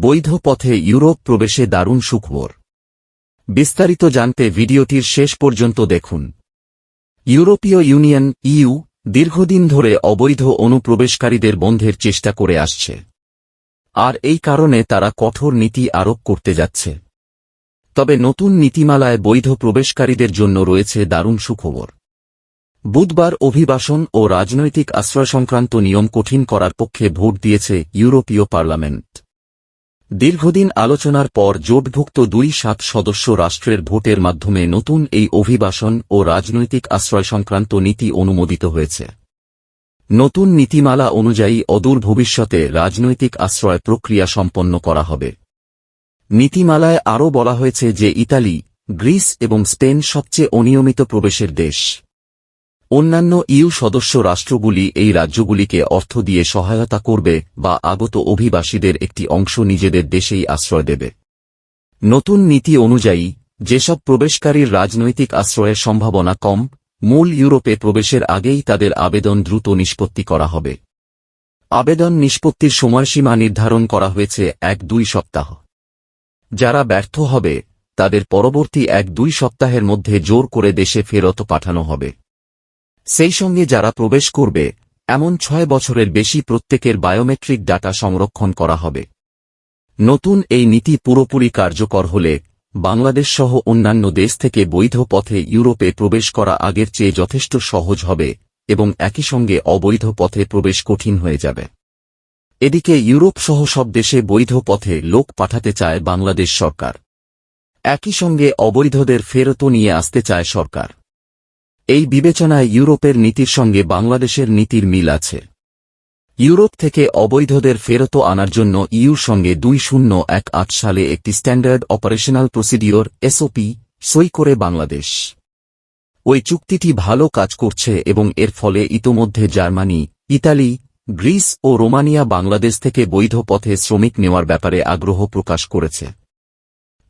বৈধ পথে ইউরোপ প্রবেশে দারুণ সুখবর। বিস্তারিত জানতে ভিডিওটির শেষ পর্যন্ত দেখুন। ইউরোপীয় ইউনিয়ন, ইউ, দীর্ঘদিন ধরে অবৈধ অনুপ্রবেশকারীদের বন্ধের চেষ্টা করে আসছে। আর এই কারণে তারা কঠোর নীতি আরোপ করতে যাচ্ছে। তবে নতুন নীতিমালায় বৈধ প্রবেশকারীদের জন্য রয়েছে দারুণ সুখবর। বুধবার অভিবাসন ও রাজনৈতিক আশ্রয় সংক্রান্ত নিয়ম কঠিন করার পক্ষে ভোট দিয়েছে ইউরোপীয় পার্লামেন্ট। দীর্ঘদিন আলোচনার পর জোটভুক্ত দুই সাত সদস্য রাষ্ট্রের ভোটের মাধ্যমে নতুন এই অভিবাসন ও রাজনৈতিক আশ্রয় সংক্রান্ত নীতি অনুমোদিত হয়েছে। নতুন নীতিমালা অনুযায়ী অদূর ভবিষ্যতে রাজনৈতিক আশ্রয় প্রক্রিয়া সম্পন্ন করা হবে। নীতিমালায় আরও বলা হয়েছে যে ইতালি, গ্রিস এবং স্পেন সবচেয়ে অনিয়মিত প্রবেশের দেশ। অন্যান্য ইউ সদস্য রাষ্ট্রগুলি এই রাজ্যগুলিকে অর্থ দিয়ে সহায়তা করবে বা আগত অভিবাসীদের একটি অংশ নিজেদের দেশেই আশ্রয় দেবে। নতুন নীতি অনুযায়ী, যেসব প্রবেশকারীর রাজনৈতিক আশ্রয়ের সম্ভাবনা কম, মূল ইউরোপে প্রবেশের আগেই তাদের আবেদন দ্রুত নিষ্পত্তি করা হবে। আবেদন নিষ্পত্তির সময়সীমা নির্ধারণ করা হয়েছে এক দুই সপ্তাহ। যারা ব্যর্থ হবে, তাদের পরবর্তী এক দুই সপ্তাহের মধ্যে জোর করে দেশে ফেরত পাঠানো হবে। সেই সঙ্গে যারা প্রবেশ করবে, এমন ছয় বছরের বেশি প্রত্যেকের বায়োমেট্রিক ডাটা সংরক্ষণ করা হবে। নতুন এই নীতি পুরোপুরি কার্যকর হলে, বাংলাদেশ সহ অন্যান্য দেশ থেকে বৈধ পথে ইউরোপে প্রবেশ করা আগের চেয়ে যথেষ্ট সহজ হবে এবং একই সঙ্গে অবৈধ পথে প্রবেশ কঠিন হয়ে যাবে। এদিকে ইউরোপ সহ সব দেশে বৈধ পথে লোক পাঠাতে চায় বাংলাদেশ সরকার। একই সঙ্গে অবৈধদের ফেরত নিয়ে আসতে চায় সরকার। এই বিবেচনায় ইউরোপের নীতির সঙ্গে বাংলাদেশের নীতির মিল আছে। ইউরোপ থেকে অবৈধদের ফেরত আনার জন্য ইউর সঙ্গে দুই শূন্য এক আট সালে একটি স্ট্যান্ডার্ড অপারেশনাল প্রসিডিওর এসওপি সই করে বাংলাদেশ। ওই চুক্তিটি ভালো কাজ করছে এবং এর ফলে ইতোমধ্যে জার্মানি, ইতালি, গ্রিস ও রোমানিয়া বাংলাদেশ থেকে বৈধ পথে শ্রমিক নেওয়ার ব্যাপারে আগ্রহ প্রকাশ করেছে।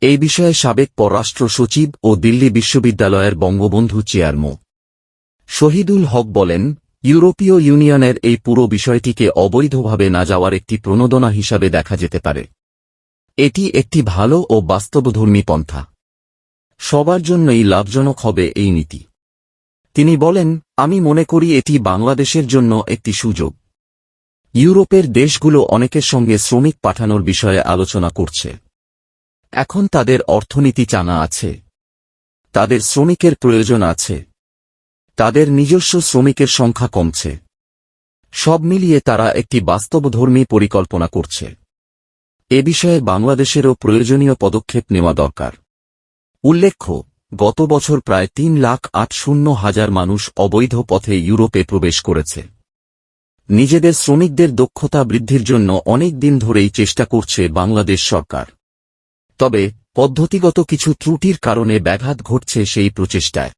এই বিষয়ে সাবেক পররাষ্ট্র সচিব ও দিল্লি বিশ্ববিদ্যালয়ের বঙ্গবন্ধু চেয়ারমো শহীদুল হক বলেন, ইউরোপীয় ইউনিয়নের এই পুরো বিষয়টিকে অবৈধভাবে না যাওয়ার একটি প্রণোদনা হিসাবে দেখা যেতে পারে। এটি একটি ভালো ও বাস্তবধর্মী পন্থা। সবার জন্যই লাভজনক হবে এই নীতি। তিনি বলেন, আমি মনে করি এটি বাংলাদেশের জন্য একটি সুযোগ। ইউরোপের দেশগুলো অনেকের সঙ্গে শ্রমিক পাঠানোর বিষয়ে আলোচনা করছে। এখন তাদের অর্থনীতি চানা আছে। তাদের শ্রমিকের প্রয়োজন আছে। তাদের নিজস্ব শ্রমিকের সংখ্যা কমছে। সব মিলিয়ে তারা একটি বাস্তবধর্মী পরিকল্পনা করছে। এ বিষয়ে বাংলাদেশেরও প্রয়োজনীয় পদক্ষেপ নেওয়া দরকার। উল্লেখ্য, গত বছর প্রায় তিন লাখ আট শূন্য হাজার মানুষ অবৈধ পথে ইউরোপে প্রবেশ করেছে। নিজেদের শ্রমিকদের দক্ষতা বৃদ্ধির জন্য অনেক দিন ধরেই চেষ্টা করছে বাংলাদেশ সরকার। তবে, পদ্ধতিগত কিছু ত্রুটির কারণে ব্যাঘাত ঘটছে সেই প্রচেষ্টায়।